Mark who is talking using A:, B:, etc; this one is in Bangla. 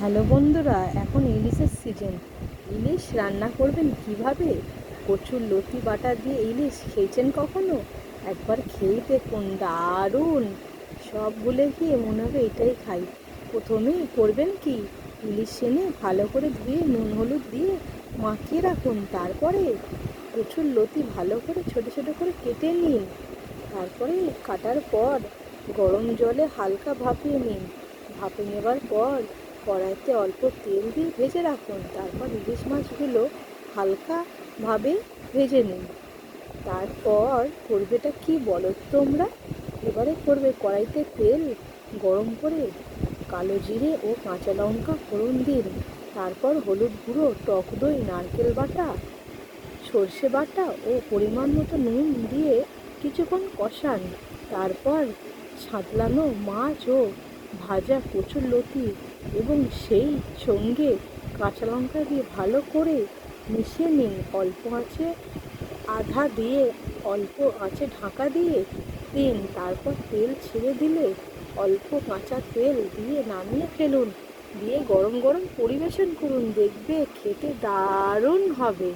A: হ্যালো বন্ধুরা, এখন ইলিশের সিজন ইলিশ রান্না করবেন কীভাবে? প্রচুর লতি বাটা দিয়ে ইলিশ খেয়েছেন কখনো? একবার খেয়ে দেখুন, দারুণ! সব ভুলে গিয়ে মনে হবে এটাই খাই। প্রথমেই করবেন কি? ইলিশ এনে ভালো করে ধুয়ে নুন, হলুদ দিয়ে মাখিয়ে রাখুন। তারপরে প্রচুর লতি ভালো করে ছোট ছোট করে কেটে নিন। তারপরে কাটার পর গরম জলে হালকা ভাপিয়ে নিন। ভাপে নেবার পর কড়াইতে অল্প তেল দিয়ে ভেজে রাখুন। তারপর ইলিশ মাছগুলো হালকাভাবে ভেজে নিন। তারপর করবেটা কি বলো তোমরা? এবারে করবে কড়াইতে তেল গরম করে কালো জিরে ও কাঁচা লঙ্কা ফোড়ন দিন তারপর হলুদ গুঁড়ো, টক দই, নারকেল বাটা, সর্ষে বাটা ও পরিমাণ মতো নুন দিয়ে কিছুক্ষণ কষান। তারপর সাঁতলানো মাছ ও ভাজা কচুর লতি এবং সেই সঙ্গে কাঁচা লঙ্কা দিয়ে ভালো করে মিশিয়ে নিন। অল্প আছে আধা দিয়ে, অল্প আছে ঢাকা দিয়ে দিন। তারপর তেল ছেড়ে দিলে অল্প কাঁচা তেল দিয়ে নামিয়ে ফেলুন। দিয়ে গরম গরম পরিবেশন করুন। দেখবে খেতে দারুণ হবে।